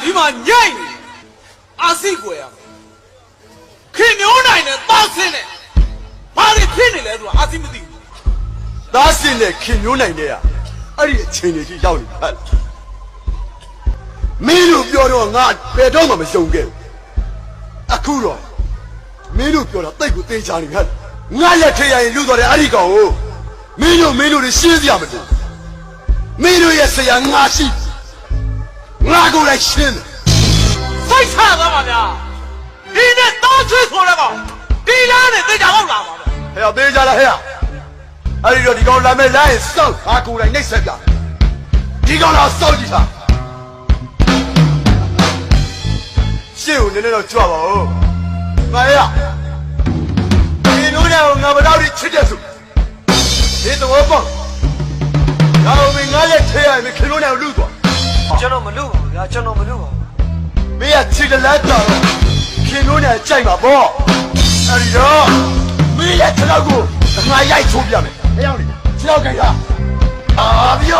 ဒီမှာညိုက်နေအာစိကွယ်ရမယ်ခင်မျိုးနိုင်နဲ့တောက်ဆင်းနဲ့ဘာတွေဖြစ်နေလဲဆိုတာအာစိမသိဘူးသားစင်နဲ့ခင်မျိုးနိုင်တဲ့อ่ะအဲ့ဒီအချိန်တွေကြီးရောက်နေဖက်မင်းတို့ပြောတော့ငါဘယ်တော့မှမရှုံခဲ့ဘူးအခုတော့မင်းတို့ပြောတာတိတ်ကိုသေးချာနေဖက်ငါလက်ထရရင်လူတော်တဲ့အဲ့ဒီကောင်ကိုမင်းတို့မင်းတို့တွေရှင်းစရာမလိုမင်းတို့ရဲ့ဆရာငါရှိ ငါကိုလည်းရှင်းတယ်စိတ်ချသွားပါဗျာဒီနဲ့တောက်ချွေးဆိုတဲ့ကောင်ဒီလားနဲ့တေချာပေါက်လာပါဗျာဟဲ့သေးကြလားဟဲ့အဲ့ဒီတော့ဒီကောင်လာမဲ့လိုင်းစောက်ငါကိုယ်တိုင်နှိပ်ဆက်ပြဒီကောင်လာစောက်ကြည့်တာရှေ့ကိုနည်းနည်းတော့ကြွပါဦးငါရဒီလိုနဲ့ငါမတော်ချစ်တဲ့စုဒီတော့ပေါ့ငါမင်းငါလက်ထဲရမယ်ခင်လို့နဲ့လူသွား ကျွန်တော်မလုပ်ပါဘူးဗျာကျွန်တော်မလုပ်ပါဘူးမင်းကချစ်ကလက်တော်ခင်လို့နဲ့ကြိုက်ပါပေါ့အဲ့ဒီတော့မင်းရဲ့ခြေထောက်ကိုငါရိုက်ချိုးပြမယ်ဟဲ့အောင်လေခြေထောက်ကြိုက်တာအာဗျ